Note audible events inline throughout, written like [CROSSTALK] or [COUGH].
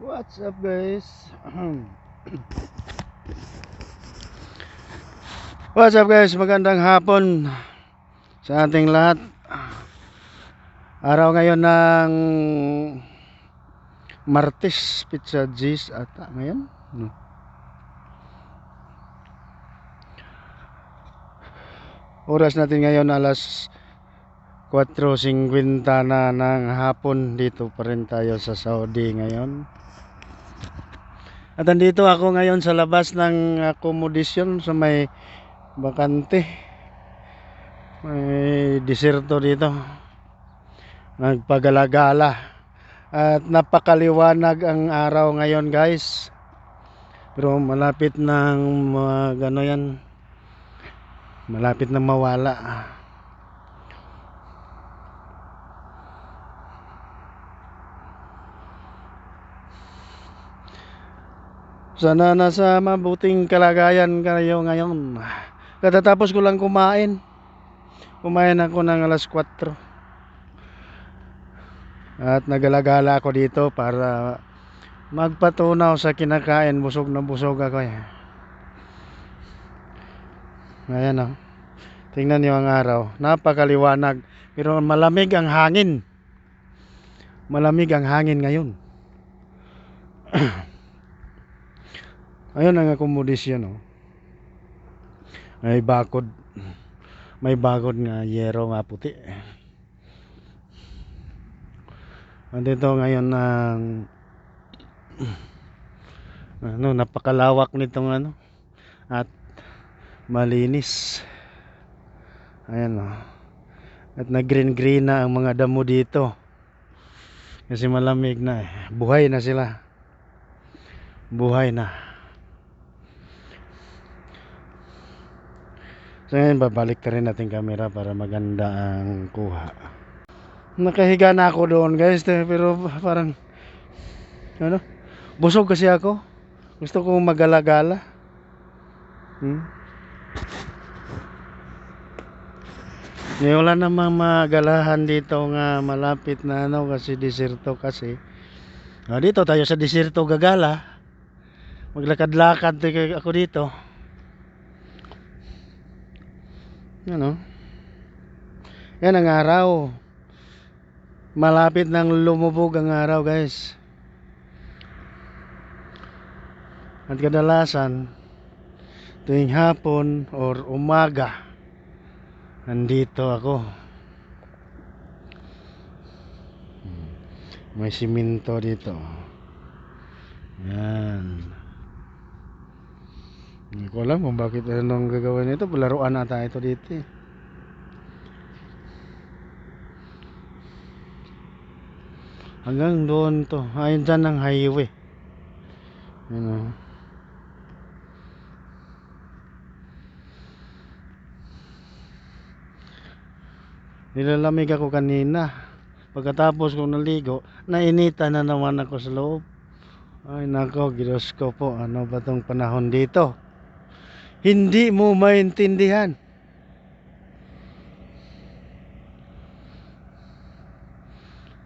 What's up guys? [CLEARS THROAT] What's up guys? Magandang hapon sa ating lahat. Araw ngayon ng Martes, Pizza G's ata ngayon. No. Oras natin ngayon alas 4.50 na ng hapon dito pa rin tayo sa Saudi ngayon at andito ako ngayon sa labas ng accommodation sa may bakante. May diserto dito. Nagpagalagala. At napakaliwanag ang araw ngayon guys. Pero malapit ng uh, gano yan. Malapit na mawala Sana nasa mabuting kalagayan kayo ngayon. Katatapos ko lang kumain. Kumain ako ng alas 4. At nagalagala ako dito para magpatunaw sa kinakain. Busog na busog ako eh. Ayan oh. Tingnan niyo ang araw. Napakaliwanag. Pero malamig ang hangin. Malamig ang hangin ngayon. [CLEARS THROAT] Ayun ang akomodisyon oh. May bakod. May bakod nga yero nga puti. Andito ngayon ng ano napakalawak nitong ano at malinis. Ayan oh. At na green green na ang mga damo dito. Kasi malamig na eh. Buhay na sila. Buhay na. So ngayon babalik rin natin camera para maganda ang kuha. Nakahiga na ako doon guys eh, pero parang ano? Busog kasi ako. Gusto ko magalagala. Hmm? Eh, wala namang magalahan dito nga malapit na ano kasi diserto kasi. Ah, dito tayo sa diserto gagala. Maglakad-lakad tayo ako dito. Ano? Yan ang araw. Malapit nang lumubog ang araw, guys. At kadalasan, tuwing hapon or umaga, nandito ako. May siminto dito. Yan. Hindi ko alam kung bakit anong gagawin nito. Laruan ata ito dito eh. Hanggang doon to. Ayun dyan ang highway. Yun o. Nilalamig ako kanina. Pagkatapos kong naligo, nainitan na naman ako sa loob. Ay nako, Diyos ko po, ano ba tong panahon dito? Hindi mo maintindihan.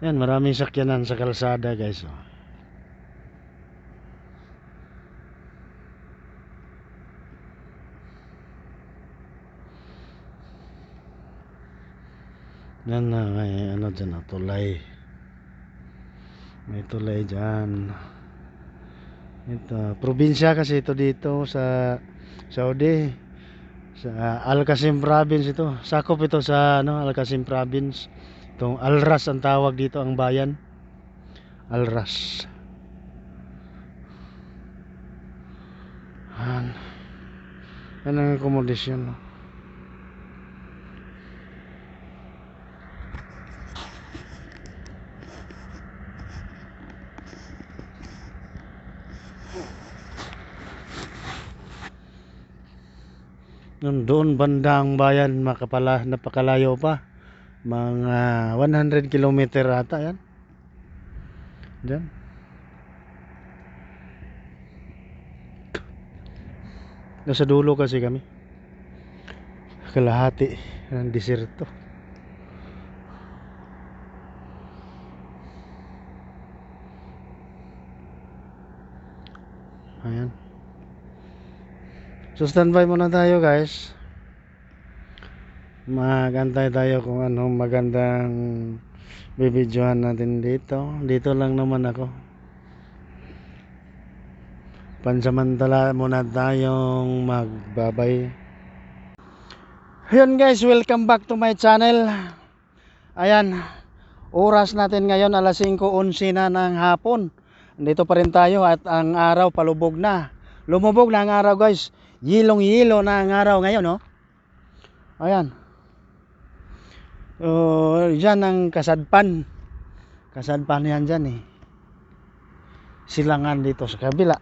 Yan, maraming sakyanan sa kalsada guys. Oh. Yan na, may ano dyan, oh, tulay. May tulay dyan. Ito, probinsya kasi ito dito sa Saudi. Sa Al Qasim province ito. Sakop ito sa ano, Al Qasim province. Itong Al Ras ang tawag dito ang bayan. Al Ras. Yan. Ang akomodasyon. No? Doon bandang bayan makapala napakalayo pa. Mga 100 kilometer ata yan. Dyan nasa dulo kasi kami. Kalahati ng diserto. Ayan. So standby muna tayo guys. Magantay tayo kung anong magandang bibidyohan natin dito. Dito lang naman ako. Pansamantala muna tayong magbabay. Yun guys, welcome back to my channel. Ayan, oras natin ngayon alas 5.11 na ng hapon. Dito pa rin tayo at ang araw palubog na. Lumubog na ang araw guys. Yilong-yilo na ang araw ngayon, no? Ayan. Oh, yan ang kasadpan. Kasadpan yan dyan eh. Silangan dito sa kabila.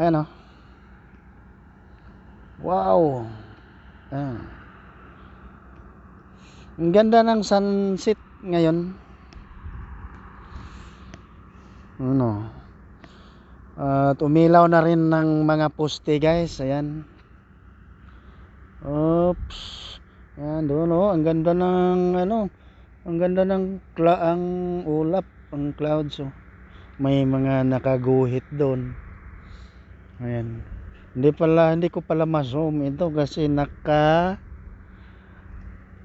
Ayan oh. Wow. Ayan. Ang ganda ng sunset ngayon. Ano? At umilaw na rin ng mga poste guys. Ayan. Oops. Ayan doon oh. Ang ganda ng ano. Ang ganda ng kla ang ulap. Ang clouds oh. May mga nakaguhit doon. Ayan. Hindi pala, hindi ko pala ma-zoom ito kasi naka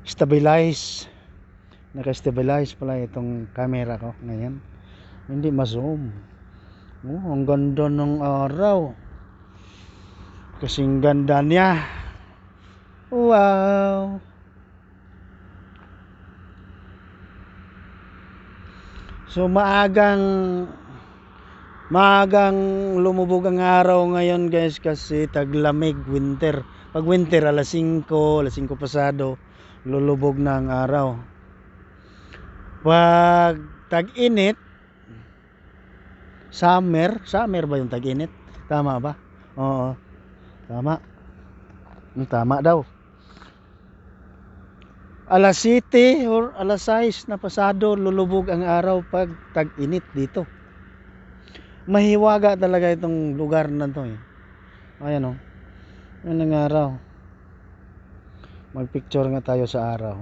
stabilize. Naka-stabilize pala itong camera ko ngayon. Hindi ma-zoom. Oh, ang ganda ng araw. Kasing ganda niya. Wow. So maagang maagang lumubog ang araw ngayon guys kasi taglamig winter. Pag winter alas 5, alas 5 pasado lulubog na ang araw. Pag tag-init summer, summer ba yung tag-init? Tama ba? Oo. Tama. Hmm, Tama daw. Alas 7 or alas 6 na pasado lulubog ang araw pag tag-init dito. Mahiwaga talaga itong lugar na to eh. Ayan oh. Yan ang araw. Magpicture nga tayo sa araw.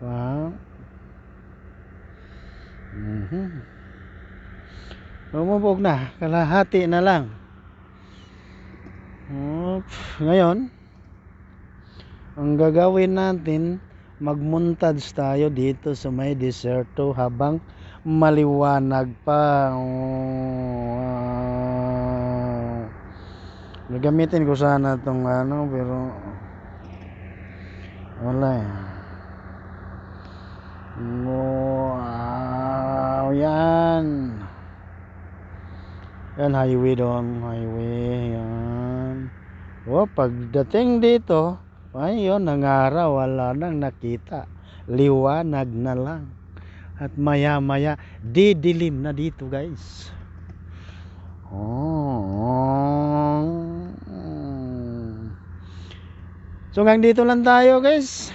Wow. Mhm. Lumubog na. Kalahati na lang. Oops. Ngayon, ang gagawin natin, magmontage tayo dito sa may deserto habang maliwanag pa. Wow. Gagamitin ko sana itong ano, pero wala eh yan. Yan, highway doon. Highway, yan. O, pagdating dito, ayun, nangaraw, wala nang nakita. Liwanag na lang. At maya maya, didilim na dito guys. Oh. So hanggang dito lang tayo guys.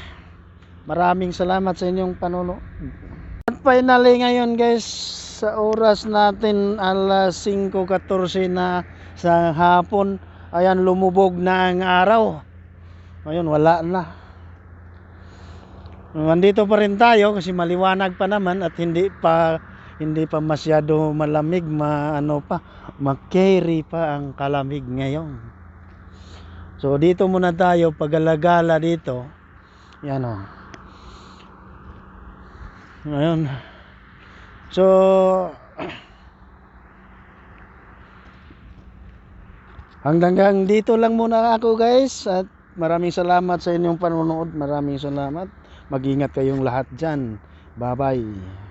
Maraming salamat sa inyong panonood. At finally ngayon guys, sa oras natin alas 5.14 na sa hapon, ayan lumubog na ang araw. Ayun, wala na. Nandito pa rin tayo kasi maliwanag pa naman at hindi pa hindi pa masyado malamig, ma ano pa, mag-carry pa ang kalamig ngayon. So dito muna tayo pagalagala dito. Yan oh. Ngayon. So [CLEARS THROAT] hanggang dito lang muna ako guys at maraming salamat sa inyong panonood. Maraming salamat. Mag-ingat kayong lahat dyan. Bye-bye.